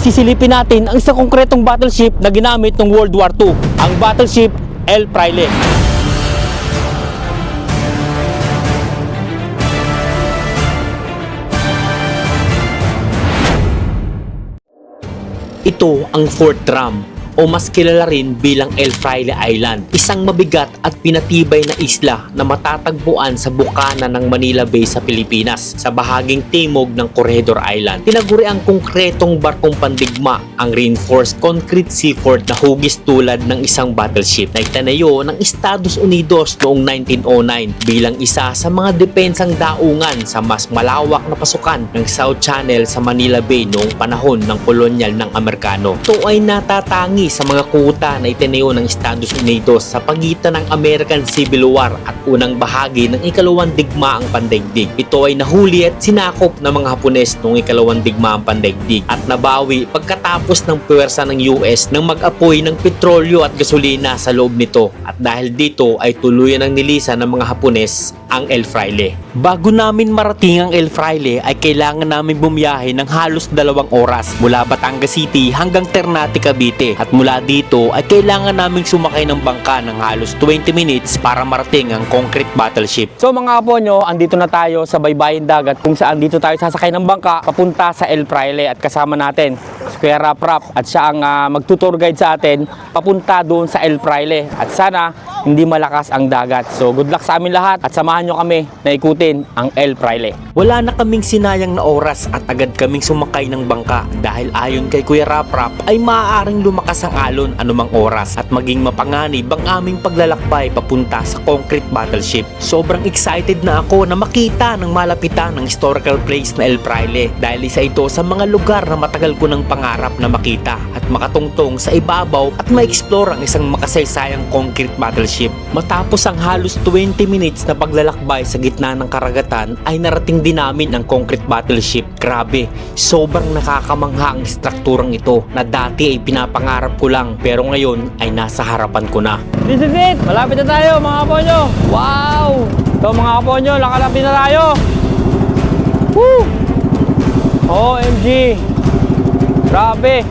Ay sisilipin natin ang isang konkretong battleship na ginamit ng World War II, ang battleship El Fraile. Ito ang Fort Drum o mas kilala rin bilang El Fraile Island. Isang mabigat at pinatibay na isla na matatagpuan sa bukana ng Manila Bay sa Pilipinas sa bahaging timog ng Corredor Island. Tinaguri ang konkretong barkong pandigma ang reinforced concrete seafort na hugis tulad ng isang battleship na itanayo ng Estados Unidos noong 1909 bilang isa sa mga depensang daungan sa mas malawak na pasukan ng South Channel sa Manila Bay noong panahon ng kolonyal ng Amerikano. Ito ay natatangi sa mga kuta na itinayo ng Estados Unidos sa pagitan ng American Civil War at unang bahagi ng ikalawang digmaang pandaigdig. Ito ay nahuli at sinakop ng mga Hapones noong ikalawang digmaang pandaigdig at nabawi pagkatapos ng puwersa ng US nang mag-apoy ng petrolyo at gasolina sa loob nito at dahil dito ay tuluyan ng nilisan ng mga Hapones ang El Fraile. Bago namin marating ang El Fraile ay kailangan namin bumiyahe ng halos dalawang oras mula Batangas City hanggang Ternate, Cavite at mula dito ay kailangan naming sumakay ng bangka ng halos 20 minutes para marating ang concrete battleship. So mga apo nyo, andito na tayo sa baybayin dagat kung saan dito tayo sasakay ng bangka papunta sa El Fraile at kasama natin Rap Rap at siya ang ah, magtutour guide sa atin papunta doon sa El Fraile at sana hindi malakas ang dagat. So good luck sa amin lahat at samahan nyo kami na ikutin ang El Fraile. Wala na kaming sinayang na oras at agad kaming sumakay ng bangka dahil ayon kay Kuya Rap Rap ay maaaring lumakas ang alon anumang oras at maging mapanganib ang aming paglalakbay papunta sa concrete battleship. Sobrang excited na ako na makita ng malapitan ng historical place na El Fraile dahil isa ito sa mga lugar na matagal ko ng pangarap na makita at makatungtong sa ibabaw at ma-explore ang isang makasaysayang concrete battleship. Matapos ang halos 20 minutes na paglalakbay sa gitna ng karagatan ay narating din namin ang concrete battleship. Grabe, sobrang nakakamangha ang strukturang ito na dati ay pinapangarap ko lang pero ngayon ay nasa harapan ko na. This is it! Malapit na tayo mga kaponyo! Wow! Ito mga kaponyo, lakalapit na tayo! Woo! OMG! Grabe!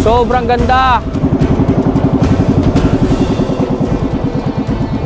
Sobrang ganda!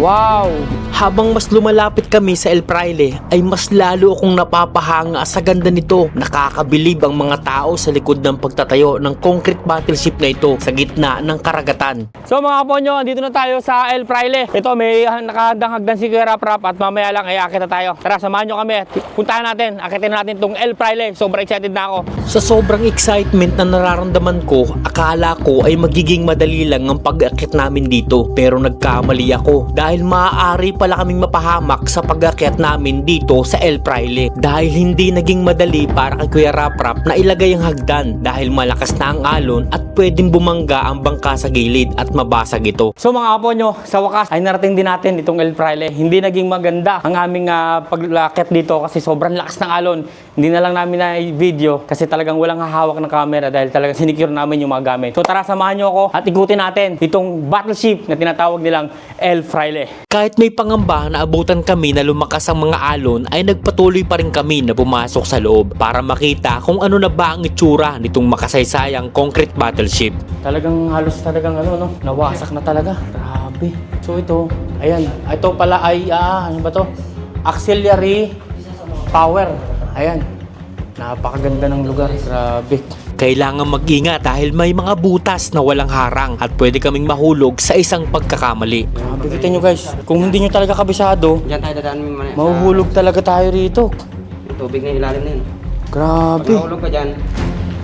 Wow! Habang mas lumalapit kami sa El Fraile, ay mas lalo akong napapahanga sa ganda nito. Nakakabilib ang mga tao sa likod ng pagtatayo ng concrete battleship na ito sa gitna ng karagatan. So mga kaponyo, andito na tayo sa El Fraile. Ito may nakahandang hagdan si Kuya Rap Rap at mamaya lang ay akit na tayo. Tara, samahan nyo kami. Puntahan natin, akitin natin itong El Fraile. Sobrang excited na ako. Sa sobrang excitement na nararamdaman ko, akala ko ay magiging madali lang ang pag-akit namin dito. Pero nagkamali ako dahil maaari pala kaming mapahamak sa pag-akyat namin dito sa El Fraile dahil hindi naging madali para kay Kuya Rap Rap na ilagay ang hagdan dahil malakas na ang alon at pwedeng bumangga ang bangka sa gilid at mabasag ito. So mga apo nyo, sa wakas ay narating din natin itong El Fraile. Hindi naging maganda ang aming uh, paglakit dito kasi sobrang lakas ng alon. Hindi na lang namin na video kasi talagang walang hahawak ng camera dahil talagang sinicure namin yung mga gamit. So tara samahan nyo ako at ikutin natin itong battleship na tinatawag nilang El Fraile. Kahit may pangamba na abutan kami na lumakas ang mga alon ay nagpatuloy pa rin kami na pumasok sa loob para makita kung ano na ba ang itsura nitong makasaysayang concrete battleship. Talagang halos talagang ano no, nawasak na talaga. Grabe. So ito, ayan, ito pala ay ah, ano ba to? Auxiliary power. Ayan. Napakaganda ng lugar. Grabe. Kailangan mag-ingat dahil may mga butas na walang harang at pwede kaming mahulog sa isang pagkakamali. Grabe kita nyo guys. Kung hindi nyo talaga kabisado, Diyan tayo dadaan mo muna. mahuhulog talaga tayo rito. Tubig na ilalim na yun. Pag Grabe. nahulog ka dyan,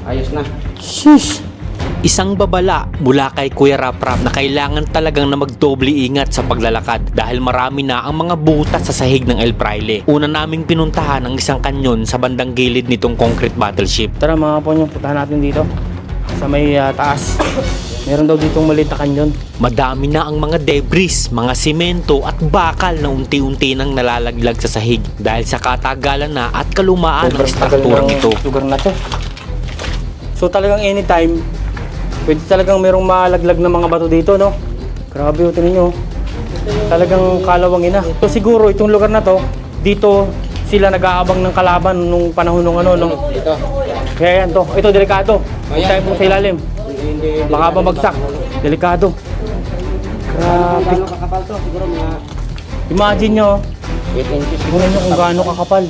ayos na. Shish! Isang babala mula kay Kuya Rap Rap na kailangan talagang na magdoble ingat sa paglalakad dahil marami na ang mga butas sa sahig ng El Fraile. Una naming pinuntahan ang isang kanyon sa bandang gilid nitong concrete battleship. Tara mga po nyo, puntahan natin dito sa may ah, taas. Meron daw ditong maliit na kanyon. Madami na ang mga debris, mga simento at bakal na unti-unti nang nalalaglag sa sahig dahil sa katagalan na at kalumaan ng strukturang ito. Lugar na to. So talagang anytime, pwede talagang merong malaglag na mga bato dito, no? Grabe, o tingnan nyo. Talagang kalawangin na. So siguro itong lugar na to, dito sila nag-aabang ng kalaban nung panahon ng ano, nung Dito. Kaya yan to. Ito, delikado. Huwag tayo po sa ilalim. Baka bumagsak. Delikado. Grabe. Siguro mga Imagine nyo, 8 inches. tingnan nyo kung gaano kakapal.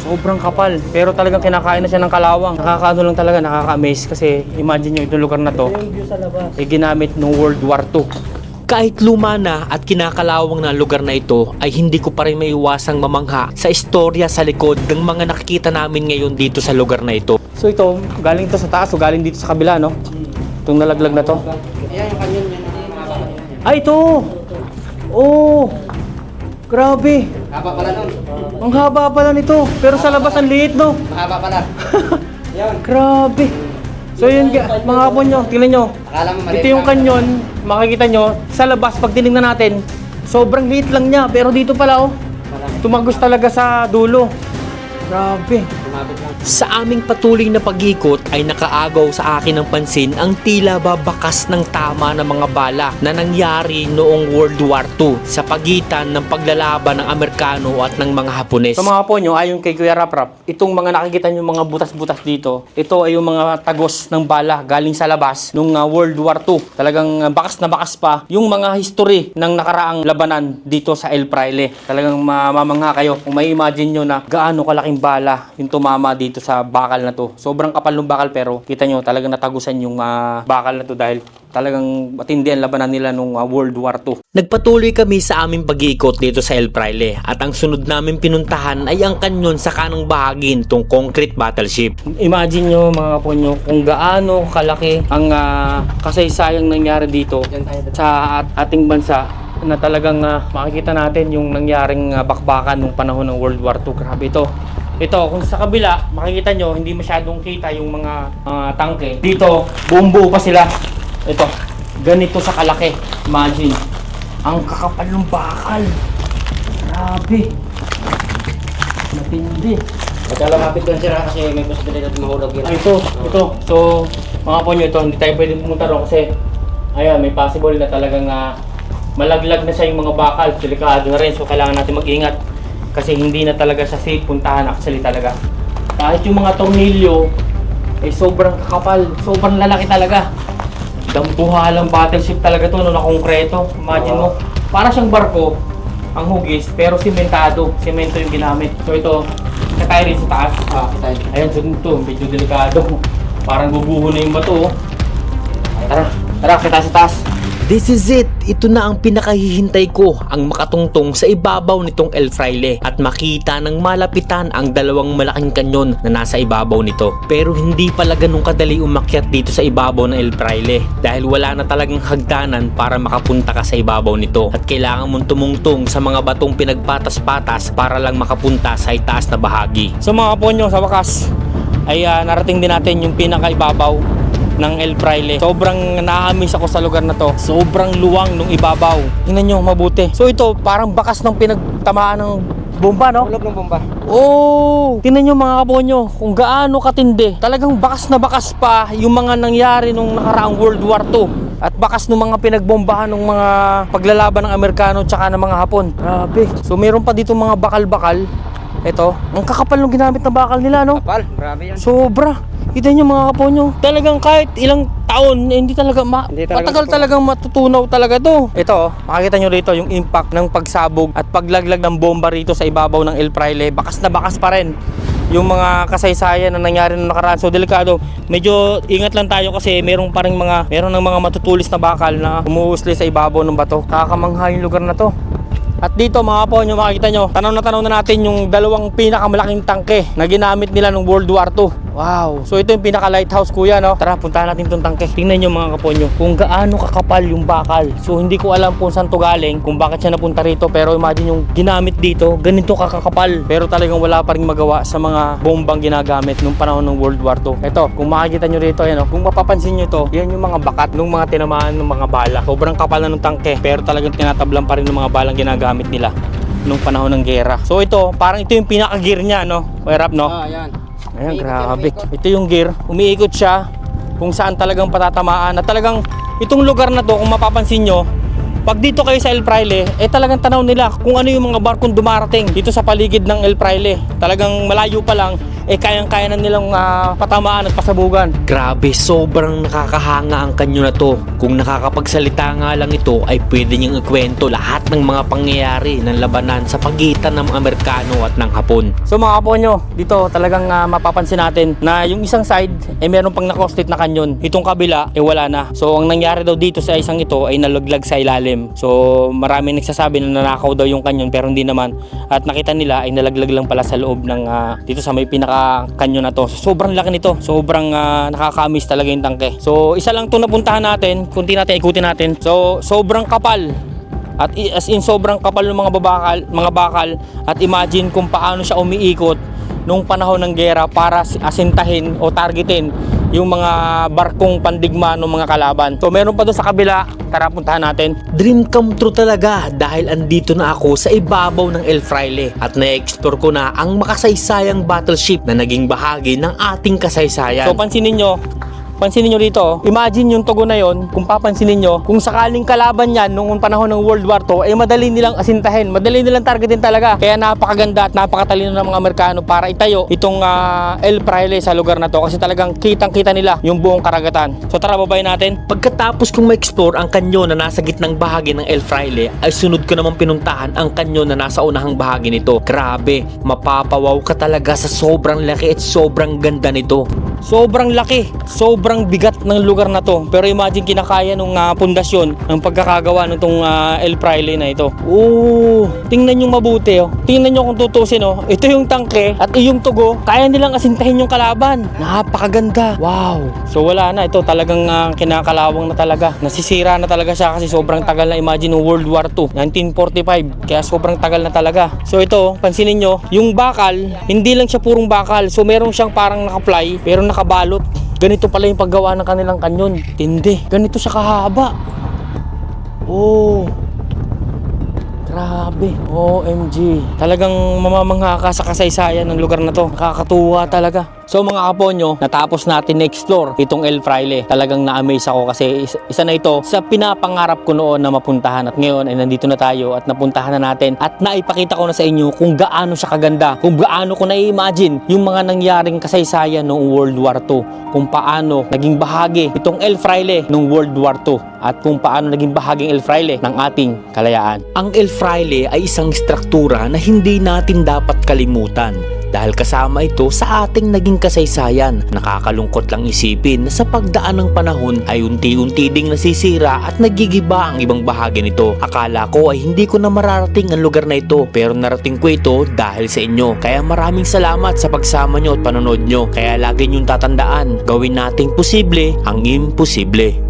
Sobrang kapal. Pero talagang kinakain na siya ng kalawang. Nakakaano lang talaga, nakaka-amaze. Kasi imagine nyo, itong lugar na to, eh, ginamit noong World War II. Kahit luma na at kinakalawang na lugar na ito ay hindi ko pa rin maiwasang mamangha sa istorya sa likod ng mga nakikita namin ngayon dito sa lugar na ito. So ito, galing to sa taas o galing dito sa kabila, no? Itong nalaglag na to. Ay, ito! Oh! Grabe! Haba pala nun. Ang haba pala nito. Pero sa labas ang liit, no? Mahaba pala. Yan. Grabe! So yun, ga- mga kapon nyo, tingnan nyo. Akala mo maliit Ito yung lang. kanyon, makikita nyo, sa labas, pag tinignan natin, sobrang liit lang niya. Pero dito pala, oh, tumagos talaga sa dulo. Grabe. Sa aming patuloy na pag-ikot ay nakaagaw sa akin ng pansin ang tila ba bakas ng tama ng mga bala na nangyari noong World War II sa pagitan ng paglalaban ng Amerikano at ng mga Hapones. Sa mga po nyo, ayon kay Kuya Rap Rap, itong mga nakikita nyo mga butas-butas dito, ito ay yung mga tagos ng bala galing sa labas nung uh, World War II. Talagang uh, bakas na bakas pa yung mga history ng nakaraang labanan dito sa El Fraile. Talagang mamamangha kayo kung may imagine nyo na gaano kalaking bala yung tumama dito sa bakal na to. Sobrang kapal ng bakal pero kita nyo talagang natagusan yung uh, bakal na to dahil talagang matindi ang labanan nila nung uh, World War II. Nagpatuloy kami sa aming pag-iikot dito sa El Fraile at ang sunod namin pinuntahan ay ang kanyon sa kanang bahagi nitong concrete battleship. Imagine nyo mga kapon nyo kung gaano kalaki ang ah, kasaysayang nangyari dito sa at- ating bansa na talagang ah, makikita natin yung nangyaring ah, bakbakan nung panahon ng World War II. Grabe ito. Ito, kung sa kabila, makikita nyo, hindi masyadong kita yung mga ah, tangke. Dito, buong buo pa sila. Ito, ganito sa kalaki. Imagine. Ang kakapal ng bakal. Grabe. Matindi. Pagka lumapit ko sira kasi may posibilidad mahulog yun. Ay, ito, ito. So, mga po nyo, ito, hindi tayo pwede pumunta ron kasi, ayan, may possible na talagang ah, malaglag na siya yung mga bakal. Delikado na rin, so kailangan natin mag-ingat. Kasi hindi na talaga siya safe puntahan actually talaga. Kahit yung mga tornilyo, eh sobrang kakapal, sobrang lalaki talaga. Dambuhalang battleship talaga to, no, na konkreto. Imagine mo, para siyang barko, ang hugis, pero simentado. Semento yung ginamit. So ito, tayo rin sa taas. Ah, tayo. Ayan, so ito, medyo delikado. Parang guguho na yung bato. oh. Tara, tara, kita sa taas. This is it! Ito na ang pinakahihintay ko, ang makatungtong sa ibabaw nitong El Fraile at makita ng malapitan ang dalawang malaking kanyon na nasa ibabaw nito. Pero hindi pala ganun kadali umakyat dito sa ibabaw ng El Fraile dahil wala na talagang hagdanan para makapunta ka sa ibabaw nito at kailangan mong tumungtong sa mga batong pinagpatas-patas para lang makapunta sa itaas na bahagi. So mga ponyo, sa wakas, ay ah, narating din natin yung pinakaibabaw ng El Fraile. Sobrang naamis ako sa lugar na to. Sobrang luwang nung ibabaw. Tingnan nyo, mabuti. So ito, parang bakas ng pinagtamaan ng bomba, no? Hulog ng bomba. Oh, tingnan nyo mga kabonyo kung gaano katindi. Talagang bakas na bakas pa yung mga nangyari nung nakaraang World War II. At bakas ng mga pinagbombahan ng mga paglalaban ng Amerikano tsaka ng mga Hapon. Grabe. So meron pa dito mga bakal-bakal. Ito, ang kakapal ng ginamit na bakal nila, no? Kapal. Grabe yan. Sobra. Kita nyo mga kaponyo. Talagang kahit ilang taon, eh, hindi talaga ma Hindi talaga matagal matutunaw. talagang matutunaw talaga to. Ito, oh, makikita nyo rito yung impact ng pagsabog at paglaglag ng bomba rito sa ibabaw ng El Fraile. Bakas na bakas pa rin yung mga kasaysayan na nangyari nung nakaraan. So delikado. Medyo ingat lang tayo kasi merong pa rin mga meron ng mga matutulis na bakal na umuusli sa ibabaw ng bato. Kakamangha yung lugar na to. At dito mga po nyo makikita nyo, tanaw na tanaw na natin yung dalawang pinakamalaking tangke na ginamit nila nung World War II. Wow! So ito yung pinaka lighthouse kuya no. Tara puntahan natin itong tangke. Tingnan nyo mga kaponyo kung gaano kakapal yung bakal. So hindi ko alam kung saan to galing, kung bakit siya napunta rito pero imagine yung ginamit dito, ganito kakakapal. Pero talagang wala pa rin magawa sa mga bombang ginagamit nung panahon ng World War II. Ito, kung makikita nyo rito, yan, oh, kung mapapansin nyo to, yan yung mga bakat ng mga tinamaan ng mga bala. Sobrang kapal na ng tangke pero talagang tinatablan pa rin ng mga balang ginagamit nila nung panahon ng gera. So ito, parang ito yung pinaka-gear niya, no? Kuya Rap, no? Ah, yan. Ayan, grabe. Ito yung gear. Umiikot siya kung saan talagang patatamaan. At talagang itong lugar na to, kung mapapansin nyo, pag dito kayo sa El Fraile, eh talagang tanaw nila kung ano yung mga barkong dumarating dito sa paligid ng El Fraile. Talagang malayo pa lang, eh kayang-kaya na nilang ah, patamaan at pasabugan. Grabe, sobrang nakakahanga ang kanyo na to. Kung nakakapagsalita nga lang ito ay pwede niyang ikwento lahat ng mga pangyayari ng labanan sa pagitan ng Amerikano at ng Hapon. So mga kapo nyo, dito talagang ah, mapapansin natin na yung isang side eh meron pang nakostit na kanyon. Itong kabila eh wala na. So ang nangyari daw dito sa isang ito ay nalaglag sa ilalim. So marami nagsasabi na nanakaw daw yung kanyon pero hindi naman. At nakita nila ay nalaglag lang pala sa loob ng ah, dito sa may pinaka kanyon na to. So, sobrang laki nito. Sobrang ah, nakaka-miss talaga yung tangke. So isa lang itong napuntahan natin. Kunti natin ikutin natin. So sobrang kapal. At as in sobrang kapal ng mga babakal, mga bakal at imagine kung paano siya umiikot nung panahon ng gera para si- asintahin o targetin yung mga barkong pandigma ng mga kalaban. So meron pa doon sa kabila, tara puntahan natin. Dream come true talaga dahil andito na ako sa ibabaw ng El Fraile at na-explore ko na ang makasaysayang battleship na naging bahagi ng ating kasaysayan. So pansinin nyo, pansinin nyo dito, oh. imagine yung tugo na yon, kung papansinin nyo, kung sakaling kalaban yan noong panahon ng World War II, eh madali nilang asintahin, madali nilang targetin talaga. Kaya napakaganda at napakatalino ng mga Amerikano para itayo itong ah, El Fraile sa lugar na to kasi talagang kitang-kita nila yung buong karagatan. So tara babayin natin. Pagkatapos kong ma-explore ang kanyo na nasa gitnang bahagi ng El Fraile, ay sunod ko namang pinuntahan ang kanyo na nasa unahang bahagi nito. Grabe, mapapawaw ka talaga sa sobrang laki at sobrang ganda nito. Sobrang laki, sobrang bigat ng lugar na to. Pero imagine kinakaya nung ah, pundasyon ng pagkakagawa nitong ah, El Fraile na ito. Oo, tingnan nyo mabuti oh. Tingnan nyo kung tutusin oh. Ito yung tangke at iyong tugo, kaya nilang asintahin yung kalaban. Napakaganda. Wow. So wala na, ito talagang ah, kinakalawang na talaga. Nasisira na talaga siya kasi sobrang tagal na imagine ng World War II, 1945. Kaya sobrang tagal na talaga. So ito, pansinin nyo, yung bakal, hindi lang siya purong bakal. So meron siyang parang naka-fly, pero nakabalot. Ganito pala yung paggawa ng kanilang kanyon. Tindi. Ganito siya kahaba. Oh. Grabe. OMG. Talagang mamamangha ka sa kasaysayan ng lugar na to. Nakakatuwa talaga. So mga kaponyo, natapos natin na-explore itong El Fraile. Talagang na-amaze ako kasi isa, na ito sa pinapangarap ko noon na mapuntahan. At ngayon ay nandito na tayo at napuntahan na natin. At naipakita ko na sa inyo kung gaano siya kaganda. Kung gaano ko na-imagine yung mga nangyaring kasaysayan noong World War II. Kung paano naging bahagi itong El Fraile noong World War II. At kung paano naging bahaging El Fraile ng ating kalayaan. Ang El Fraile ay isang struktura na hindi natin dapat kalimutan dahil kasama ito sa ating naging kasaysayan. Nakakalungkot lang isipin na sa pagdaan ng panahon ay unti-unti ding nasisira at nagigiba ang ibang bahagi nito. Akala ko ay hindi ko na mararating ang lugar na ito pero narating ko ito dahil sa inyo. Kaya maraming salamat sa pagsama nyo at panonood nyo. Kaya lagi nyong tatandaan, gawin nating posible ang imposible.